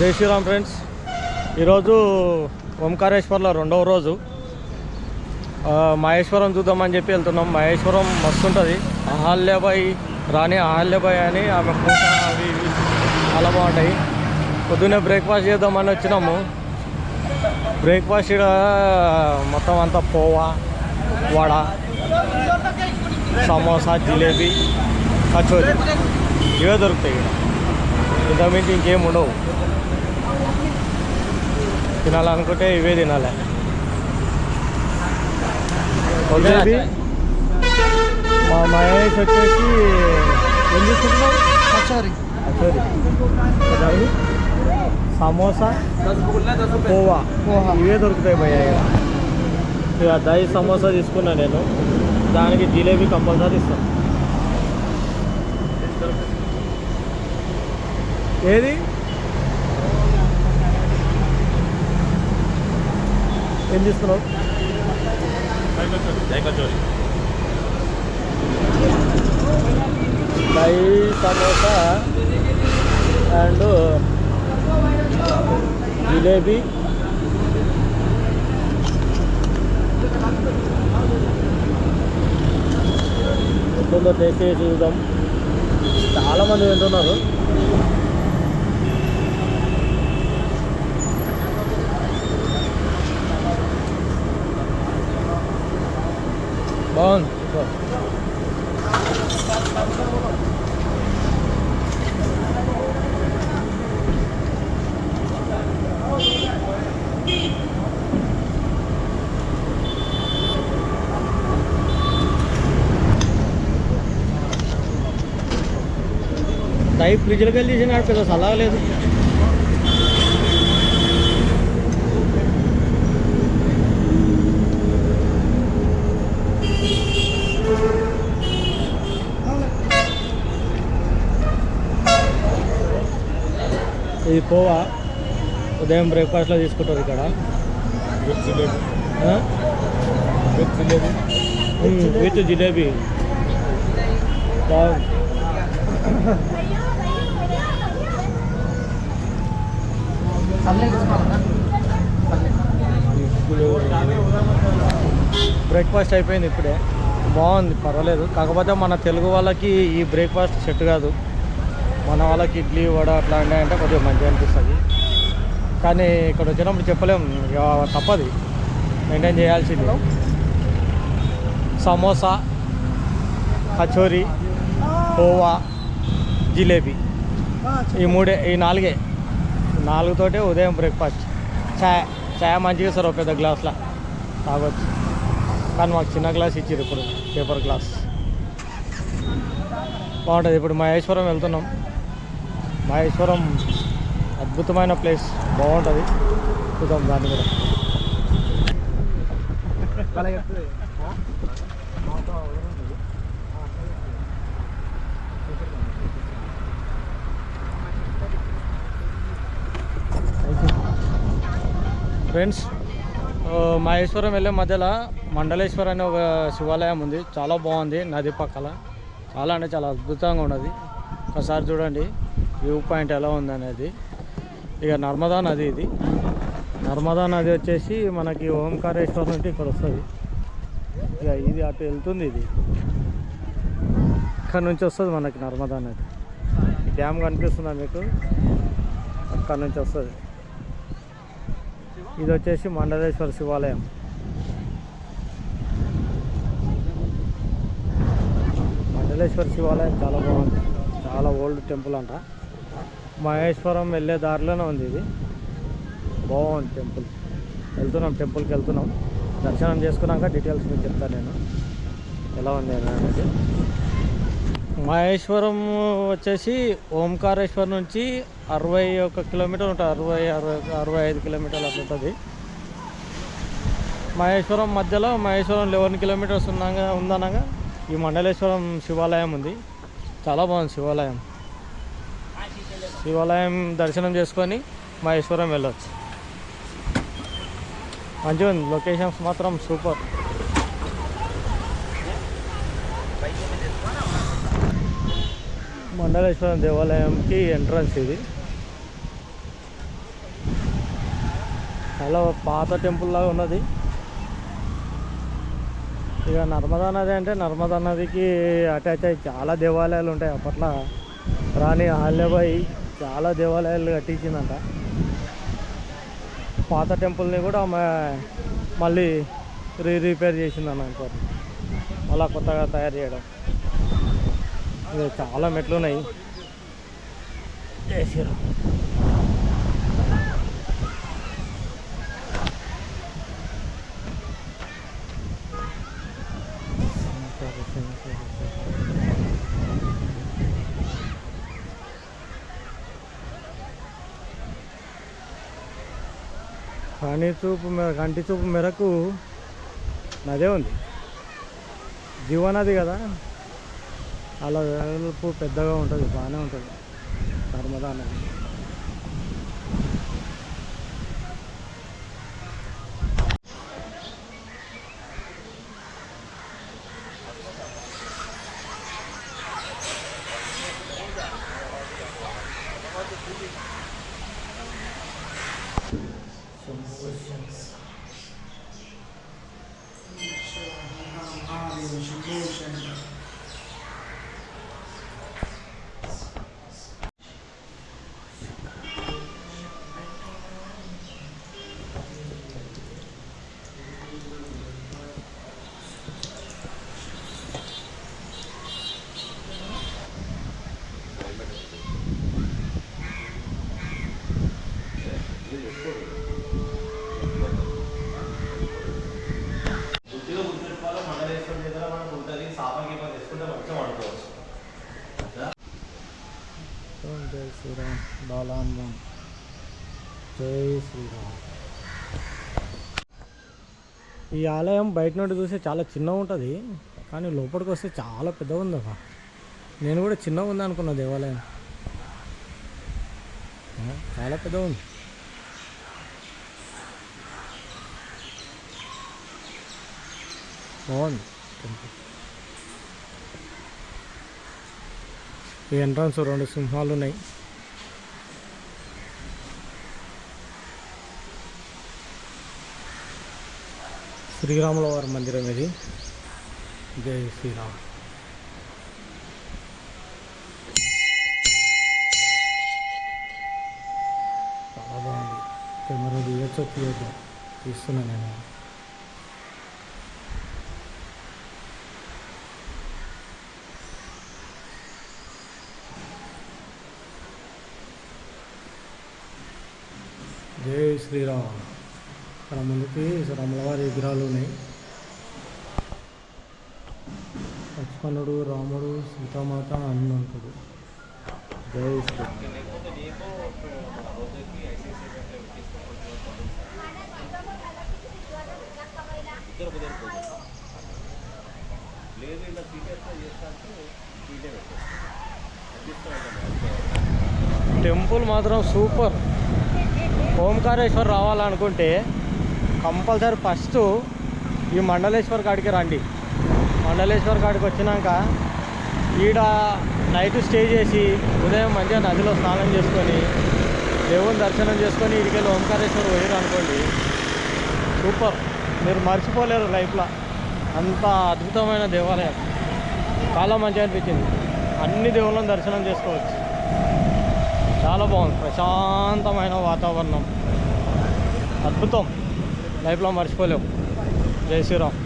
జై శ్రీరామ్ ఫ్రెండ్స్. ఈరోజు ఓంకారేశ్వర్లో రెండవ రోజు. మహేశ్వరం చూద్దామని చెప్పి వెళ్తున్నాం. మహేశ్వరం మస్తు ఉంటుంది. అహల్యబాయి రాణి అహల్యబాయి అని ఆమె పూట అవి చాలా బాగుంటాయి. పొద్దున్నే బ్రేక్ఫాస్ట్ చేద్దామని వచ్చినాము. బ్రేక్ఫాస్ట్ ఇక్కడ మొత్తం అంతా పోవా వడ సమోసా జిలేబీ కచోరీ. ఇవే దొరుకుతాయి ఇక్కడ ఇంతకుమించి ఇంకేం ఉండవు. తినాలనుకుంటే ఇవే తినాలి. మా మహేష్ వచ్చేసి ఏం తీసుకుంటున్నావు కచోరీ కచోరీ కచోరీ, సమోసా? పోవా? పోహా. ఇవే దొరుకుతాయి భయ్య ఇక. దహి సమోసా తీసుకున్నా నేను. దానికి జిలేబీ కంపల్సరీ ఇస్తాను ఏది? ఏం చేస్తున్నావు? దహి సమోసా అండ్ జిలేబీ. ఎట్లుందో టేస్ట్ చేసి చూద్దాం. చాలామంది తింటున్నారు. బాగుంది సూపర్. దై ఫ్రిడ్జ్లోకి వెళ్ళి తీసినాడు పెద్ద సలహా ఇది పోవా? ఉదయం బ్రేక్ఫాస్ట్లో తీసుకుంటారు ఇక్కడ. విత్ జిలేబీ. బ్రేక్ఫాస్ట్ అయిపోయింది ఇప్పుడే. బాగుంది పర్వాలేదు. కాకపోతే మన తెలుగు వాళ్ళకి ఈ బ్రేక్ఫాస్ట్ సెట్ కాదు. మన వాళ్ళకి ఇడ్లీ వడ అట్లాంటివి అంటే కొద్దిగా మంచిగా అనిపిస్తుంది. కానీ ఇక్కడ వచ్చినప్పుడు చెప్పలేం ఇక తప్పది. మెయింటైన్ చేయాల్సింది. సమోసా కచోరీ కోవా జిలేబీ. ఈ మూడే ఈ నాలుగే. నాలుగుతోటే ఉదయం బ్రేక్ఫాస్ట్. చాయ్ చాయ్ మంచిగా ఇస్తారు ఒక పెద్ద గ్లాస్లో. తాగొచ్చు. కానీ మాకు చిన్న గ్లాస్ ఇచ్చారు ఇప్పుడు పేపర్ గ్లాస్. బాగుంటుంది. ఇప్పుడు మహేశ్వరం వెళ్తున్నాం. మహేశ్వరం అద్భుతమైన ప్లేస్. బాగుంటుంది. చూద్దాం దాన్ని కూడా ఫ్రెండ్స్ మహేశ్వరం వెళ్ళే మధ్యలో మండలేశ్వర్ అనే ఒక శివాలయం ఉంది. చాలా బాగుంది నది పక్కల. చాలా అంటే చాలా అద్భుతంగా ఉన్నది. ఒకసారి చూడండి. వ్యూ పాయింట్ ఎలా ఉందనేది. ఇక నర్మదా నది ఇది. నర్మదా నది వచ్చేసి మనకి ఓంకారేశ్వర నుండి ఇక్కడ వస్తుంది. ఇక ఇది అటు వెళ్తుంది ఇది. ఇక్కడ నుంచి వస్తుంది మనకి నర్మదా నది. ఈ డ్యామ్ కనిపిస్తుందా మీకు? అక్కడ నుంచి వస్తుంది. ఇది వచ్చేసి మండలేశ్వర శివాలయం. మండలేశ్వర శివాలయం చాలా బాగుంది. చాలా ఓల్డ్ టెంపుల్ అంట. మహేశ్వరం వెళ్ళే దారిలోనే ఉంది ఇది. బాగుంది టెంపుల్. వెళ్తున్నాం టెంపుల్కి వెళ్తున్నాం. దర్శనం చేసుకున్నాక డీటెయిల్స్ మీకు చెప్తాను నేను. ఎలా ఉంది అనేది. మహేశ్వరం వచ్చేసి ఓంకారేశ్వర్ నుంచి అరవై ఒక కిలోమీటర్ ఉంటుంది. అరవై అరవై అరవై ఐదు కిలోమీటర్లు అట్లా ఉంటుంది. మహేశ్వరం మధ్యలో మహేశ్వరం లెవెన్ కిలోమీటర్స్ ఉన్నాగా ఉందనగా ఈ మండలేశ్వరం శివాలయం ఉంది. చాలా బాగుంది శివాలయం. శివాలయం దర్శనం చేసుకొని మహేశ్వరం వెళ్ళొచ్చు. మంచిగా ఉంది లొకేషన్స్ మాత్రం సూపర్. మండలేశ్వరం దేవాలయంకి ఎంట్రన్స్ ఇది. చాలా పాత టెంపుల్ లాగా ఉన్నది. ఇక నర్మదా నది అంటే నర్మదా నదికి అటాచ్ అయ్యి చాలా దేవాలయాలు ఉంటాయి. అప్పట్లో రాణి అహల్యబాయి చాలా దేవాలయాలు కట్టించిందంట. పాత టెంపుల్ని కూడా ఆమె మళ్ళీ రీ రిపేర్ చేసిందని అనుకోరు మళ్ళా కొత్తగా తయారు చేయడం. ఇది చాలా మెట్లు ఉన్నాయి. చేసారు శ్రీరామ్ కానీ చూపు మేర కంటి చూపు మేరకు నదే ఉంది. జీవనది కదా. అలా వెలుపు పెద్దగా ఉంటుంది బాగానే ఉంటుంది. నర్మదా నది posições. జై శ్రీరామ్ బాలాంబం జై శ్రీరామ్ ఈ ఆలయం బయట నుండి చూస్తే చాలా చిన్నగా ఉంటుంది కానీ లోపలికి వస్తే చాలా పెద్దగా ఉంది అబ్బా. నేను కూడా చిన్నగా ఉంది అనుకున్నా దేవాలయం. చాలా పెద్దగా ఉంది. బాగుంది. టెంపుల్ ఈ ఎంట్రన్స్ రెండు సింహాలు ఉన్నాయి. శ్రీరాముల వారి మందిరం ఇది. జై శ్రీరామ్. చాలా బాగుంది. కెమెరా తీయచ్చో? తీయద్దు? తీస్తున్నా నేను. జై శ్రీరామ్. ఇక్కడ ముందుకి రాములవారి విగ్రహాలు ఉన్నాయి. లక్ష్మణుడు రాముడు సీతామాత హనుమంతుడు. జై శ్రీరామ్. లేదు ఇలా సీరియస్గా చేస్తాంటే సీటే టెంపుల్ మాత్రం సూపర్. ఓంకారేశ్వర్ రావాలనుకుంటే కంపల్సరీ ఫస్ట్ ఈ మండలేశ్వర్ కాడికి రండి. మండలేశ్వర్ కాడికి వచ్చినాక ఈడ నైట్ స్టే చేసి ఉదయం మంచిగా నదిలో స్నానం చేసుకొని దేవుని దర్శనం చేసుకొని ఇడికెళ్ళి ఓంకారేశ్వర్ పోయారు అనుకోండి సూపర్. మీరు మర్చిపోలేరు లైఫ్లో. అంత అద్భుతమైన దేవాలయం. చాలా మంచిగా అనిపించింది. అన్ని దేవుళ్ళని దర్శనం చేసుకోవచ్చు. చాలా బాగుంది. ప్రశాంతమైన వాతావరణం. అద్భుతం. లైఫ్లో మర్చిపోలేము జై శ్రీరామ్.